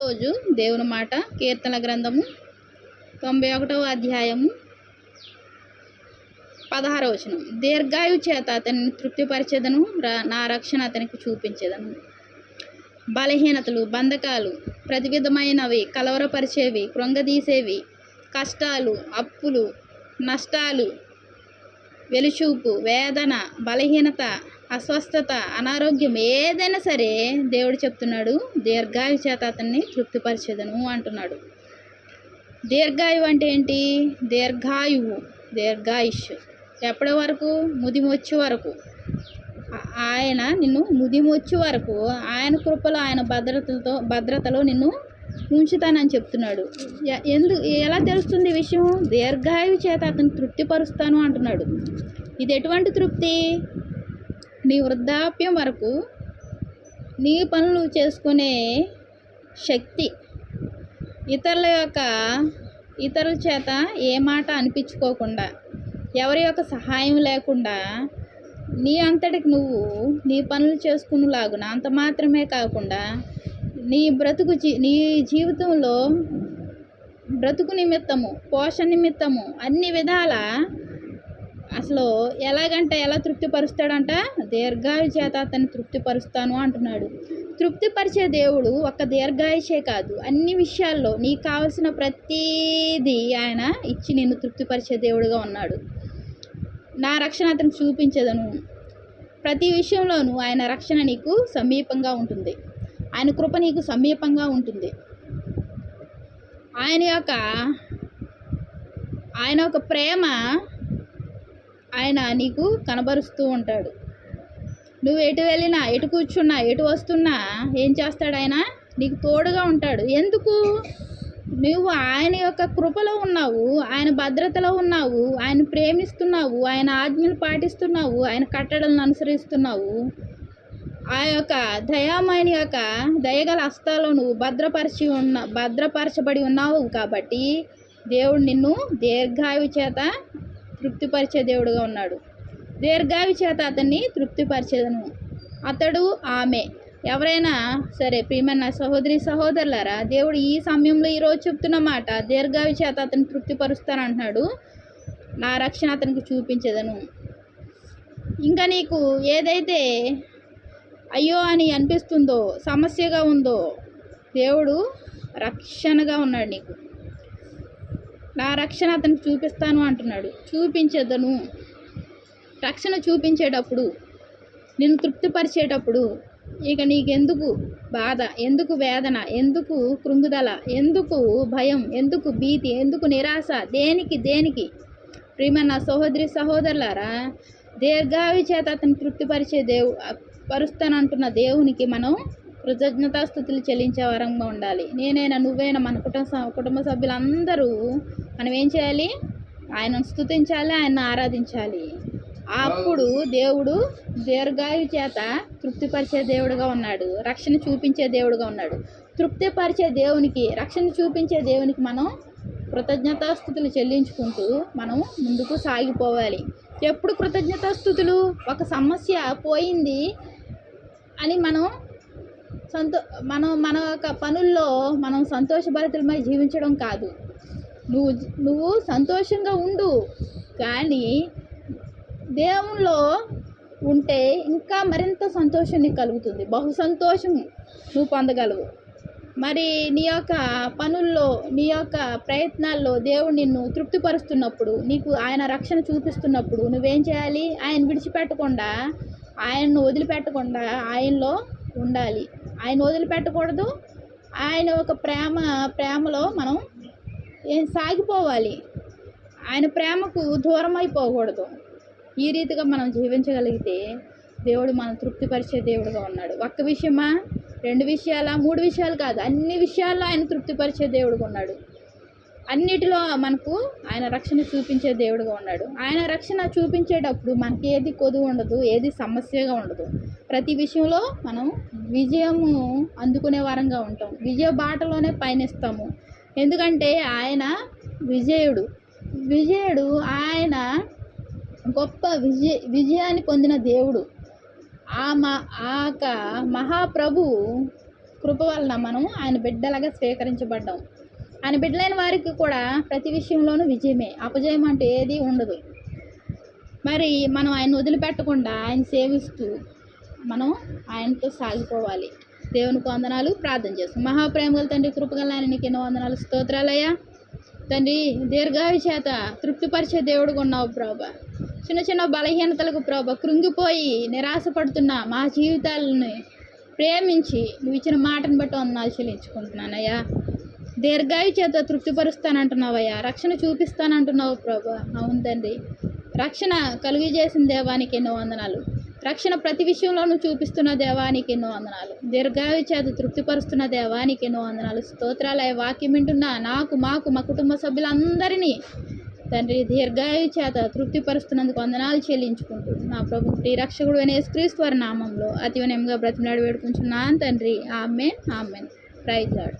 రోజు దేవుని మాట కీర్తన గ్రంథము తొంభై ఒకటవ అధ్యాయము పదహార వచనం. దీర్ఘాయు చేత అతనిని తృప్తిపరిచేదను రా- నా రక్షణ అతనికి చూపించేదను. బలహీనతలు బంధకాలు ప్రతి విధమైనవి కలవరపరిచేవి కృంగదీసేవి కష్టాలు అప్పులు నష్టాలు వెలుచూపు వేదన బలహీనత అస్వస్థత అనారోగ్యం ఏదైనా సరే దేవుడు చెప్తున్నాడు దీర్ఘాయు చేత అతన్ని తృప్తిపరిచేదను అంటున్నాడు. దీర్ఘాయువు అంటే ఏంటి? దీర్ఘాయువు దీర్ఘాయుష్ ఎప్పటి వరకు? ముదిమి వరకు. ఆయన నిన్ను ముదిమి వరకు ఆయన కృపలో ఆయన భద్రతలతో భద్రతలో నిన్ను ఉంచుతానని చెప్తున్నాడు. ఎందుకు ఎందు ఎలా తెలుస్తుంది విషయం? దీర్ఘాయువు చేత అతను తృప్తిపరుస్తాను అంటున్నాడు. ఇది ఎటువంటి తృప్తి? నీ వృద్ధాప్యం వరకు నీ పనులు చేసుకునే శక్తి ఇతరుల యొక్క ఇతరుల చేత ఏ మాట అనిపించుకోకుండా ఎవరి యొక్క సహాయం లేకుండా నీ అంతటికి నువ్వు నీ పనులు చేసుకునేలాగున అంత మాత్రమే కాకుండా నీ బ్రతుకు జీ నీ జీవితంలో బ్రతుకు నిమిత్తము పోషణ నిమిత్తము అన్ని విధాల అసలు ఎలాగంటే ఎలా తృప్తిపరుస్తాడంట? దీర్ఘాయు చేత అతన్ని తృప్తిపరుస్తాను అంటున్నాడు. తృప్తిపరిచే దేవుడు ఒక్క దీర్ఘాయుషే కాదు. అన్ని విషయాల్లో నీకు కావలసిన ప్రతీది ఆయన ఇచ్చి నిన్ను తృప్తిపరిచే దేవుడుగా ఉన్నాడు. నా రక్షణ అతనికి చూపించదను. ప్రతి విషయంలోనూ ఆయన రక్షణ నీకు సమీపంగా ఉంటుంది. ఆయన కృప నీకు సమీపంగా ఉంటుంది. ఆయన యొక్క ఆయన యొక్క ప్రేమ ఆయన నీకు కనబరుస్తూ ఉంటాడు. నువ్వు ఎటు వెళ్ళినా ఎటు కూర్చున్నా ఎటు వస్తున్నా ఏం చేస్తాడు ఆయన? నీకు తోడుగా ఉంటాడు. ఎందుకు? నువ్వు ఆయన యొక్క కృపలో ఉన్నావు ఆయన భద్రతలో ఉన్నావు ఆయన ప్రేమిస్తున్నావు ఆయన ఆజ్ఞలు పాటిస్తున్నావు ఆయన కట్టడలను అనుసరిస్తున్నావు. ఆ యొక్క దయామైన యొక్క దయగల హస్తాలో నువ్వు భద్రపరిచి ఉన్న భద్రపరచబడి ఉన్నావు కాబట్టి దేవుడు నిన్ను దీర్ఘాయువు చేత తృప్తిపరిచే దేవుడుగా ఉన్నాడు. దీర్ఘావి చేత అతన్ని తృప్తిపరిచేదను. అతడు ఆమె. ఎవరైనా సరే ప్రియమైన సహోదరి సహోదరులారా దేవుడు ఈ సమయంలో ఈరోజు చెప్తున్న మాట దీర్ఘావి చేత అతన్ని తృప్తిపరుస్తానంటున్నాడు. నా రక్షణ అతనికి చూపించేదను. ఇంకా నీకు ఏదైతే అయ్యో అని అనిపిస్తుందో సమస్యగా ఉందో దేవుడు రక్షణగా ఉన్నాడు నీకు. నా రక్షణ అతనికి చూపిస్తాను అంటున్నాడు. చూపించదను. రక్షణ చూపించేటప్పుడు నిన్ను తృప్తిపరిచేటప్పుడు ఇక నీకెందుకు బాధ ఎందుకు వేదన ఎందుకు కృంగుదల ఎందుకు భయం ఎందుకు భీతి ఎందుకు నిరాశ? దేనికి దేనికి? ప్రియమైన నా సహోదరి సహోదరులారా దీర్ఘావి చేత అతను తృప్తిపరిచే దేవు పరుస్తానంటున్న దేవునికి మనం కృతజ్ఞతాస్థుతులు చెల్లించే వరంగా ఉండాలి. నేనైనా నువ్వైనా మన కుటుంబ కుటుంబ సభ్యులందరూ మనం ఏం చేయాలి? ఆయనను స్థుతించాలి ఆయన ఆరాధించాలి. అప్పుడు దేవుడు దీర్ఘాయు చేత తృప్తిపరిచే దేవుడుగా ఉన్నాడు. రక్షణ చూపించే దేవుడుగా ఉన్నాడు. తృప్తిపరిచే దేవునికి రక్షణ చూపించే దేవునికి మనం కృతజ్ఞతాస్థుతులు చెల్లించుకుంటూ మనం ముందుకు సాగిపోవాలి. ఎప్పుడు కృతజ్ఞతాస్థుతులు? ఒక సమస్య పోయింది అని మనం సంతో మనం మన యొక్క పనుల్లో మనం సంతోషభరితమై జీవించడం కాదు. నువ్వు నువ్వు సంతోషంగా ఉండు. కానీ దేవునిలో ఉంటే ఇంకా మరింత సంతోషం నీకు కలుగుతుంది. బహు సంతోషం నువ్వు పొందగలవు. మరి నీ యొక్క పనుల్లో నీ యొక్క ప్రయత్నాల్లో దేవుడు నిన్ను తృప్తిపరుస్తున్నప్పుడు నీకు ఆయన రక్షణ చూపిస్తున్నప్పుడు నువ్వేం చేయాలి? ఆయన విడిచిపెట్టకుండా ఆయన్ను వదిలిపెట్టకుండా ఆయనలో ఉండాలి. ఆయన వదిలిపెట్టకూడదు. ఆయన ఒక ప్రేమ ప్రేమలో మనం ఏం సాగిపోవాలి? ఆయన ప్రేమకు దూరం అయిపోకూడదు ఈ రీతిగా మనం జీవించగలిగితే దేవుడు మనం తృప్తిపరిచే దేవుడుగా ఉన్నాడు. ఒక్క విషయమా? రెండు విషయాల? మూడు విషయాలు కాదు. అన్ని విషయాల్లో ఆయన తృప్తిపరిచే దేవుడుగా ఉన్నాడు. అన్నిటిలో మనకు ఆయన రక్షణ చూపించే దేవుడుగా ఉన్నాడు. ఆయన రక్షణ చూపించేటప్పుడు మనకి ఏది కొదువు ఉండదు ఏది సమస్యగా ఉండదు. ప్రతి విషయంలో మనం విజయము అందుకునే వారంగా ఉంటాం. విజయ బాటలోనే పయనిస్తాము. ఎందుకంటే ఆయన విజయుడు. విజయుడు ఆయన గొప్ప విజయ విజయాన్ని పొందిన దేవుడు. ఆ మా ఆ యొక్క మహాప్రభు కృప వలన మనం ఆయన బిడ్డలాగా స్వీకరించబడ్డాం. ఆయన బిడ్డలైన వారికి కూడా ప్రతి విషయంలోనూ విజయమే. అపజయం అంటే ఏది ఉండదు. మరి మనం ఆయన వదిలిపెట్టకుండా ఆయన సేవిస్తూ మనం ఆయనతో సాగిపోవాలి. దేవునికి వందనాలు. ప్రార్థన చేస్తాం. మహాప్రేమగల తండ్రి కృపగల ఆయన నీకు ఎన్నో వందనాలు. స్తోత్రాలయ్యా. తండ్రి దీర్ఘాయు చేత తృప్తిపరిచే దేవుడుగా ఉన్నావు ప్రభా. చిన్న చిన్న బలహీనతలకు ప్రభా కృంగిపోయి నిరాశపడుతున్న మా జీవితాలని ప్రేమించి నువ్వు ఇచ్చిన మాటను బట్టి వందనాలు చెల్లించుకుంటున్నానయ్యా. దీర్ఘాయు చేత తృప్తిపరుస్తానంటున్నావయ్యా. రక్షణ చూపిస్తానంటున్నావు ప్రభా. అవును తండ్రి. రక్షణ కలుగు చేసిన దేవానికి ఎన్నో వందనాలు. రక్షణ ప్రతి విషయంలోనూ చూపిస్తున్న దేవానికి ఎన్నో వందనాలు. దీర్ఘాయు చేత తృప్తిపరుస్తున్న దేవానికి ఎన్నో వందనాలు. స్తోత్రాలయ వాక్యం వింటున్న నాకు మాకు మా కుటుంబ సభ్యులందరినీ తండ్రి దీర్ఘాయు చేత తృప్తిపరుస్తున్నందుకు వందనాలు చెల్లించుకుంటూ నా ప్రభు శ్రీ రక్షకుడు అనే క్రీస్తు వారి నామంలో అతి వినయంగా బ్రతిమలాడి వేడుకుంటున్నాను తండ్రి. ఆమెన్. ఆమెన్. ప్రైజ్